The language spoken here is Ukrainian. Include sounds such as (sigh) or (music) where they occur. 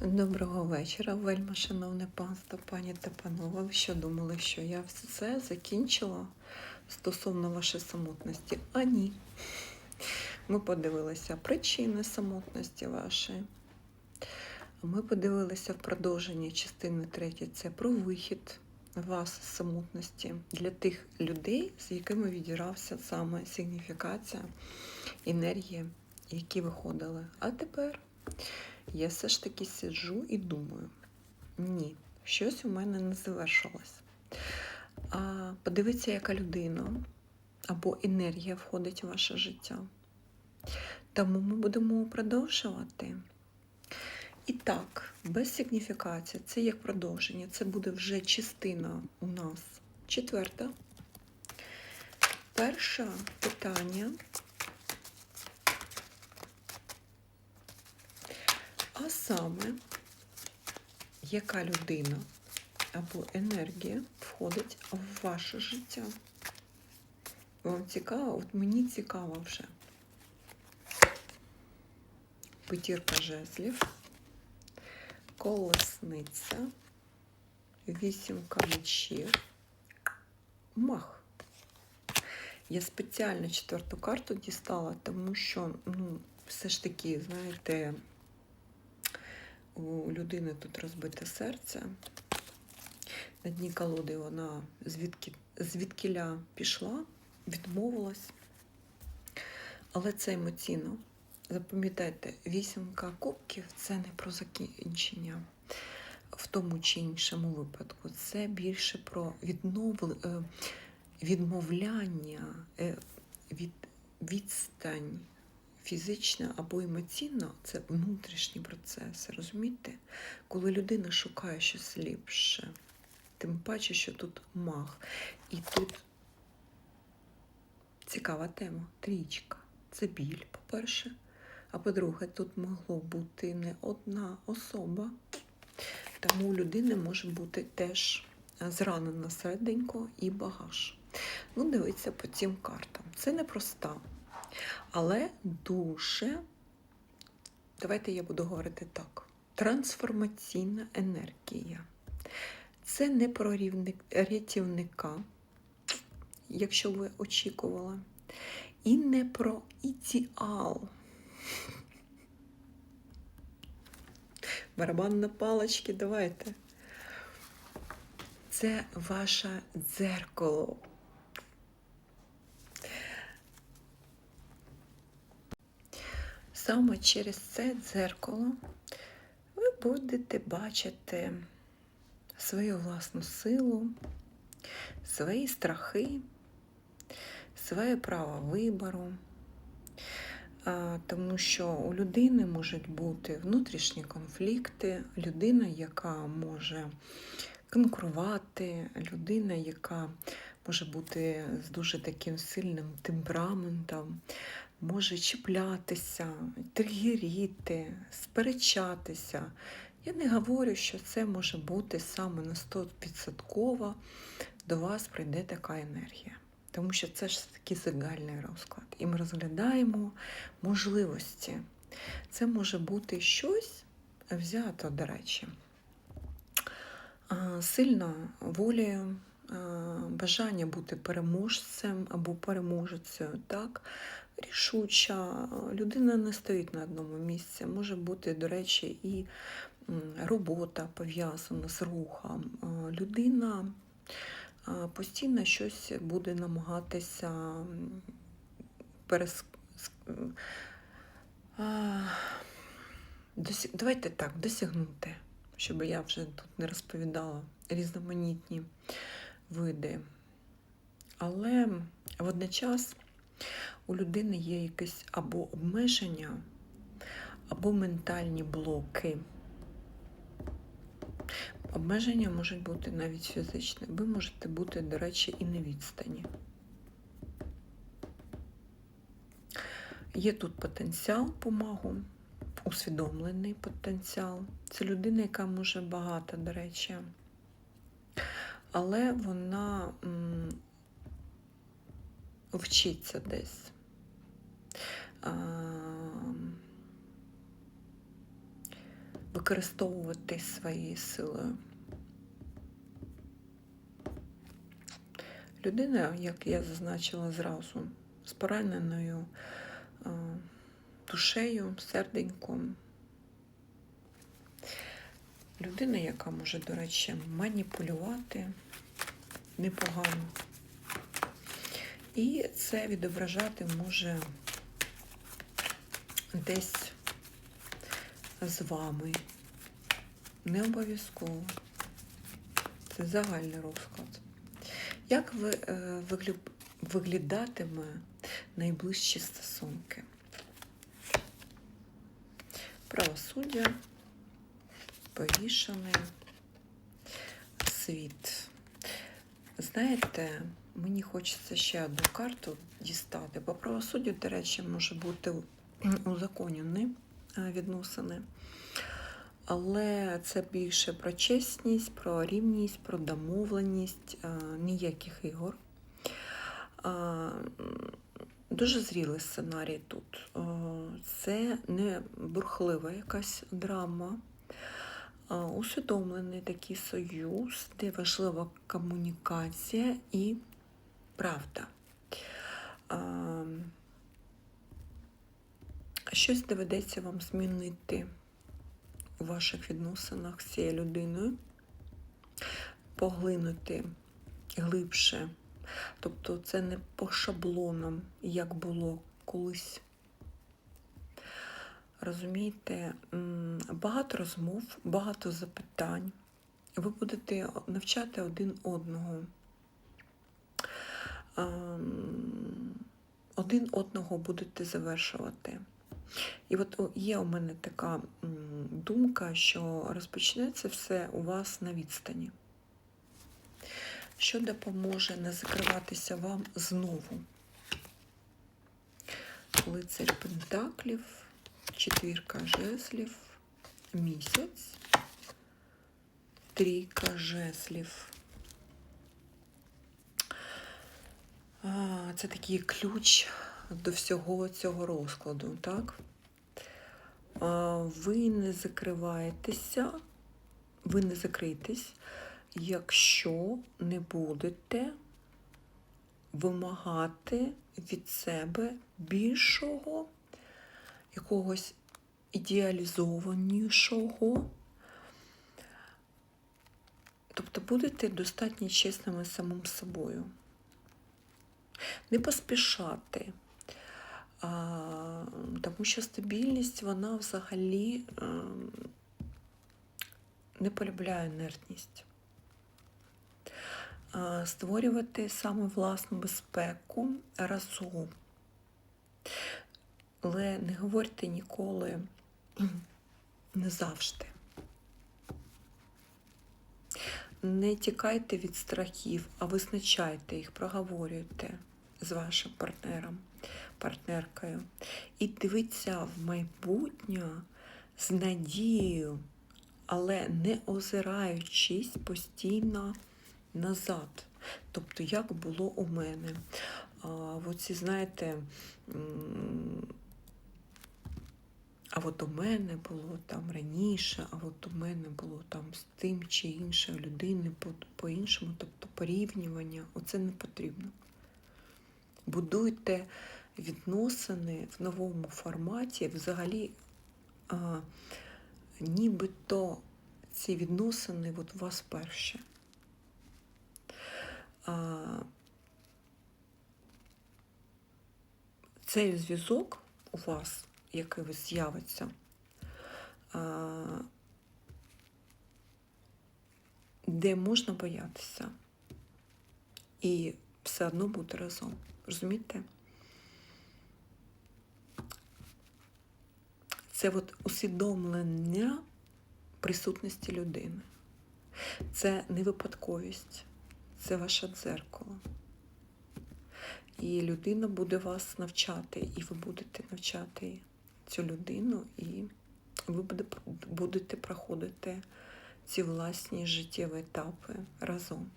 Доброго вечора, вельма шановне панство, пані та панове. Ви що думали, що я все закінчила стосовно вашої самотності? А ні. Ми подивилися причини самотності вашої. Ми подивилися в продовженні частини 3. Це про вихід вас з самотності для тих людей, з якими відірався саме сигніфікація енергії, які виходили. А тепер я все ж таки сиджу і думаю: ні, щось у мене не завершилось. А подивіться, яка людина або енергія входить у ваше життя. Тому ми будемо продовжувати. І так, без сигніфікації, це як продовження, це буде вже частина у нас четверта. Перше питання. А саме, яка людина або енергія входить в ваше життя? Вам цікаво? От мені цікаво вже. П'ятірка жезлів, колесниця, вісімка мечів, мах. Я спеціально четверту карту дістала, тому що, ну, все ж таки, знаєте, у людини тут розбите серце. На дні колоди вона звідки, звідкіля пішла, відмовилась. Але це емоційно. Запам'ятайте, вісімка кубків це не про закінчення в тому чи іншому випадку. Це більше про віднов... е, відмовляння, е, від... відстань фізична або емоційна це внутрішні процеси. Розумієте? Коли людина шукає щось ліпше, тим паче, що тут маг. І тут цікава тема трічка. Це біль, по-перше. А по-друге, тут могло бути не одна особа, тому у людини може бути теж зранена серденько і багаж. Ну, дивіться по цим картам. Це непроста. Але дуже, давайте я буду говорити так: трансформаційна енергія. Це не про рятівника, якщо ви очікували, і не про ідеал. Барабан на палочки, давайте. Це ваше дзеркало. Саме через це дзеркало ви будете бачити свою власну силу, свої страхи, своє право вибору, тому що у людини можуть бути внутрішні конфлікти, людина, яка може конкурувати, людина, яка може бути з дуже таким сильним темпераментом може чіплятися, тригеріти, сперечатися. Я не говорю, що це може бути саме на 100% до вас прийде така енергія. Тому що це ж такий загальний розклад. І ми розглядаємо можливості. Це може бути щось взято, до речі, сильна воля, бажання бути переможцем або переможецею. так? Рішуча, людина не стоїть на одному місці. Може бути, до речі, і робота пов'язана з рухом. Людина постійно щось буде намагатися перес... Давайте так, досягнути, щоб я вже тут не розповідала різноманітні види. Але водночас у людини є якесь або обмеження, або ментальні блоки. Обмеження можуть бути навіть фізичні. Ви можете бути, до речі, і на відстані. Є тут потенціал помагу, усвідомлений потенціал. Це людина, яка може багато, до речі, але вона м, вчиться десь. Використовувати своєю силою. Людина, як я зазначила зразу, з пораненою е, душею, серденьком. Людина, яка може, до речі, маніпулювати непогано. І це відображати може десь з вами. Не обов'язково. Це загальний розклад. Як ви е, виглю- виглядатиме найближчі стосунки? Правосуддя, повішений, світ. Знаєте, мені хочеться ще одну карту дістати. По правосуддю, до речі, може бути узаконені е, відносини. Але це більше про чесність, про рівність, про домовленість, е, ніяких ігор. Е, Дуже зрілий сценарій тут. Е, Це не бурхлива якась драма, усвідомлений такий союз, де важлива комунікація і правда. Щось доведеться вам змінити у ваших відносинах з цією людиною, поглинути глибше. Тобто це не по шаблонам, як було колись. Розумієте, багато розмов, багато запитань. Ви будете навчати один одного. Один одного будете завершувати. І от є у мене така думка, що розпочнеться все у вас на відстані. Що допоможе не закриватися вам знову? Лицарь Пентаклів, четвірка жезлів, місяць, трійка жезлів. Це такий ключ до всього цього розкладу, так? Ви не закриваєтеся, ви не закрийтесь, якщо не будете вимагати від себе більшого, якогось ідеалізованішого. Тобто будете достатньо чесними самим собою. Не поспішати. Тому що стабільність, вона взагалі не полюбляє інертність. Створювати саме власну безпеку разом. Але не говорьте ніколи (clears throat) не завжди. Не тікайте від страхів, а визначайте їх, проговорюйте з вашим партнером, партнеркою. І дивіться в майбутнє з надією, але не озираючись постійно назад. Тобто, як було у мене. А, оці, знаєте, а от у мене було там раніше, а от у мене було там з тим чи іншою людиною по- по-іншому, тобто порівнювання, оце не потрібно. Будуйте відносини в новому форматі, взагалі, а, нібито ці відносини от у вас перші. А, цей зв'язок у вас, який ось з'явиться, де можна боятися і все одно бути разом. Розумієте? Це от усвідомлення присутності людини. Це не випадковість, це ваше дзеркало. І людина буде вас навчати, і ви будете навчати цю людину, і ви будете проходити ці власні життєві етапи разом.